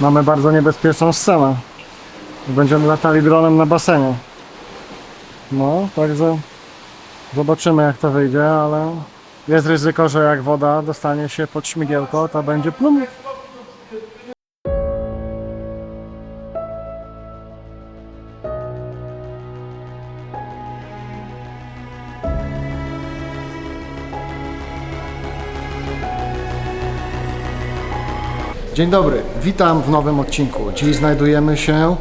mamy bardzo niebezpieczną scenę. Będziemy latali dronem na basenie. No, także zobaczymy jak to wyjdzie, ale jest ryzyko, że jak woda dostanie się pod śmigiełko, to będzie plum. Dzień dobry, witam w nowym odcinku. Dziś znajdujemy się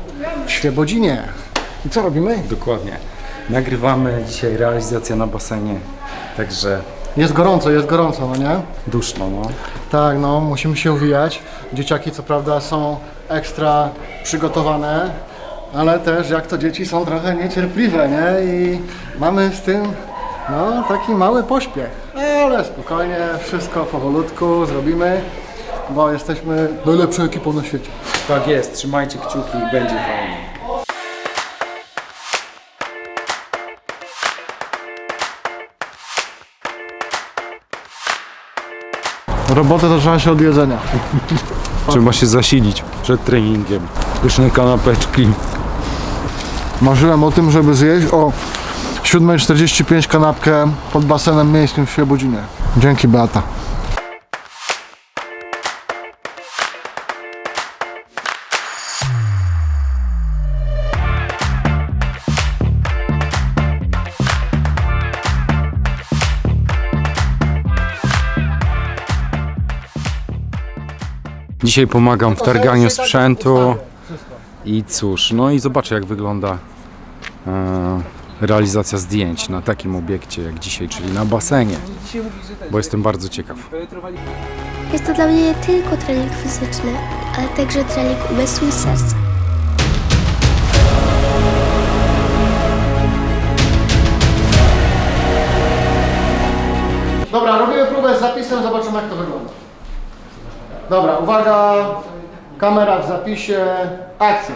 w Świebodzinie. I co robimy? Dokładnie. Nagrywamy dzisiaj realizację na basenie, także Jest gorąco, jest gorąco, no nie? duszno, no. Tak, no, musimy się uwijać. Dzieciaki co prawda są ekstra przygotowane, ale też jak to dzieci są trochę niecierpliwe, nie? I mamy z tym, no, taki mały pośpiech. Ale spokojnie, wszystko powolutku zrobimy, bo jesteśmy najlepszą ekipą na świecie. Tak jest, trzymajcie kciuki i będzie fajnie. Robota zaczyna się od jedzenia. Trzeba się zasilić przed treningiem. Pyszne kanapeczki. Marzyłem o tym, żeby zjeść o 7.45 kanapkę pod basenem miejskim w Świebodzinie. Dzięki Beata. Dzisiaj pomagam w targaniu sprzętu i cóż, no i zobaczę jak wygląda e, realizacja zdjęć na takim obiekcie jak dzisiaj, czyli na basenie, bo jestem bardzo ciekaw. Jest to dla mnie nie tylko trening fizyczny, ale także trening umysłu i serca. Dobra, uwaga, kamera w zapisie, akcja.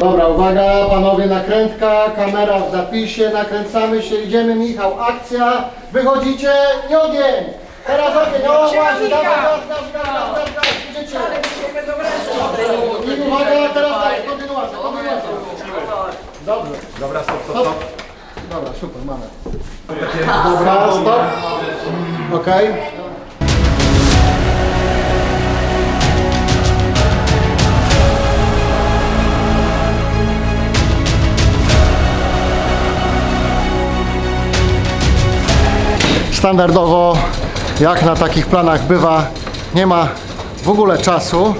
Dobra, uwaga, panowie, nakrętka, kamera w zapisie, nakręcamy się, idziemy, Michał, akcja, wychodzicie i ogień. Teraz ogień, o właśnie, dawaj, gaz, gaz, gaz, gaz, gaz, gaz, idziecie. I uwaga, teraz tak, kontynuacja, kontynuacja. Dobrze. Dobra, stop, stop, stop. Dobra, super, mamy. Dobra, stop. Okej. Standardowo, jak na takich planach bywa, nie ma w ogóle czasu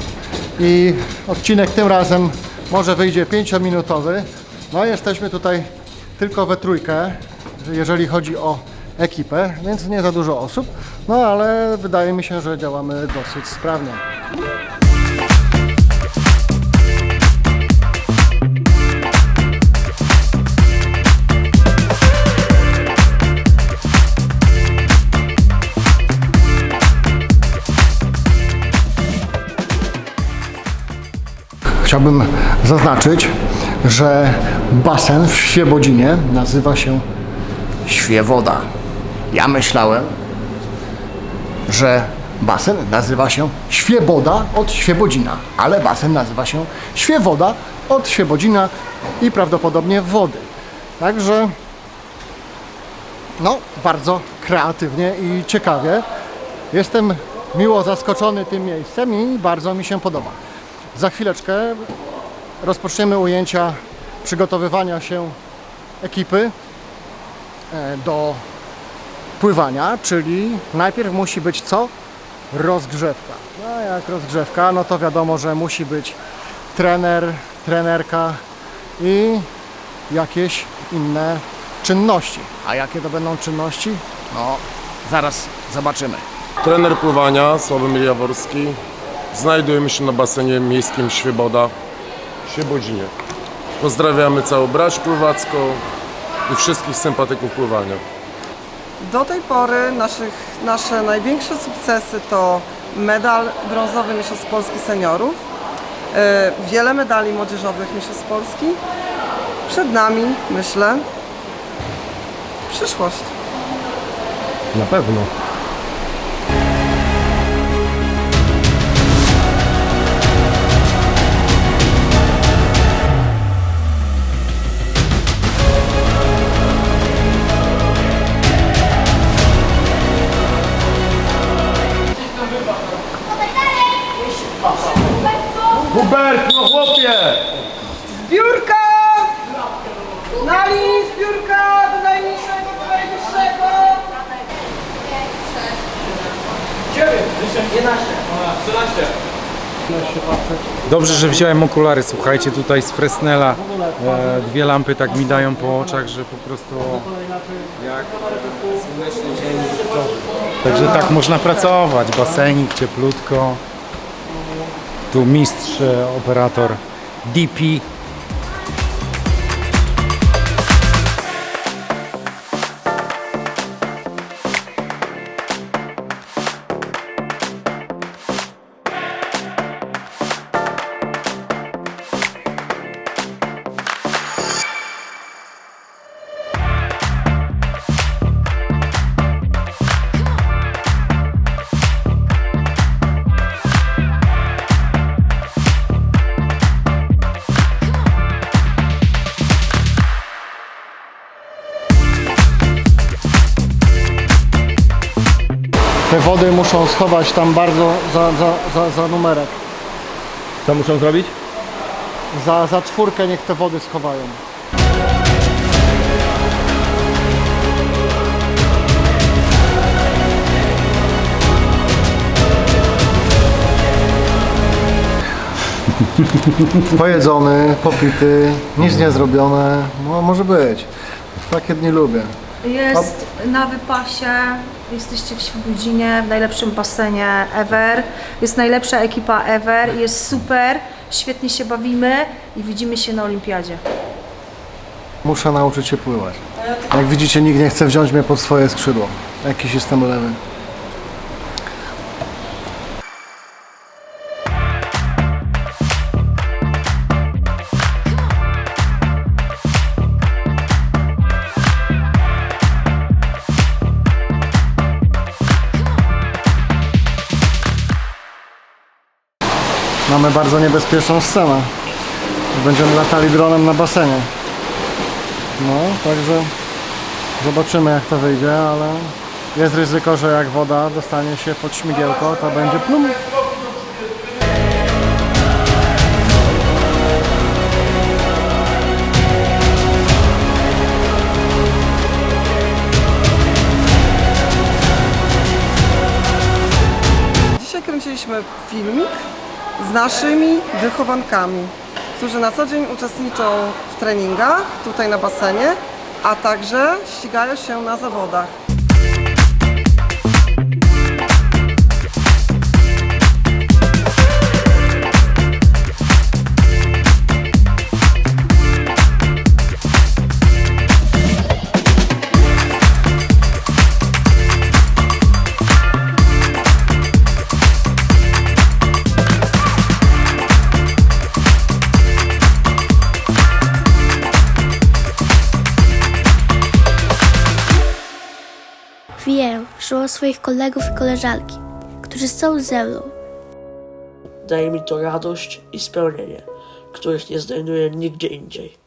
i odcinek tym razem może wyjdzie 5-minutowy. No jesteśmy tutaj tylko we trójkę, jeżeli chodzi o ekipę, więc nie za dużo osób, no ale wydaje mi się, że działamy dosyć sprawnie. Chciałbym zaznaczyć, że basen w Świebodzinie nazywa się Świewoda. Ja myślałem, że basen nazywa się Świeboda od Świebodzina, ale basen nazywa się Świewoda od Świebodzina i prawdopodobnie wody. Także no, bardzo kreatywnie i ciekawie. Jestem miło zaskoczony tym miejscem i bardzo mi się podoba. Za chwileczkę rozpoczniemy ujęcia przygotowywania się ekipy e, do pływania, czyli najpierw musi być co? Rozgrzewka. No jak rozgrzewka, no to wiadomo, że musi być trener, trenerka i jakieś inne czynności. A jakie to będą czynności? No, zaraz zobaczymy. Trener pływania Sławomir Jaworski. Znajdujemy się na basenie miejskim Świeboda w Świebodzinie. Pozdrawiamy całą brać pływacką i wszystkich sympatyków pływania. Do tej pory naszych, nasze największe sukcesy to medal brązowy Mistrzostw Polski Seniorów, e, wiele medali młodzieżowych Mistrzostw Polski. Przed nami, myślę, przyszłość. Na pewno. Hubert, no chłopie! Zbiórka! Na linii zbiórka do najmniejszego, do najwyższego! Dobrze, że wziąłem okulary, słuchajcie, tutaj z Fresnela. E, dwie lampy tak mi dają po oczach, że po prostu jak słoneczny dzień. Także tak można pracować, basenik, cieplutko. Tu mistrz, e, operator DP. Te wody muszą schować tam bardzo za, za, za, za numerek. Co muszą zrobić? Za, za czwórkę niech te wody schowają. Pojedzony, popity, nic nie zrobione. No może być. Takie dni lubię. Jest na wypasie, jesteście w Świebodzinie, w najlepszym basenie ever. Jest najlepsza ekipa ever, jest super, świetnie się bawimy i widzimy się na olimpiadzie. Muszę nauczyć się pływać. Jak widzicie, nikt nie chce wziąć mnie pod swoje skrzydło. Jakiś jestem lewy. Mamy bardzo niebezpieczną scenę. Będziemy latali dronem na basenie. No, także zobaczymy jak to wyjdzie, ale jest ryzyko, że jak woda dostanie się pod śmigiełko, to będzie plum. Naszymi wychowankami, którzy na co dzień uczestniczą w treningach tutaj na basenie, a także ścigają się na zawodach. Wiem, że mam swoich kolegów i koleżanki, którzy są ze mną. Daje mi to radość i spełnienie, których nie znajduję nigdzie indziej.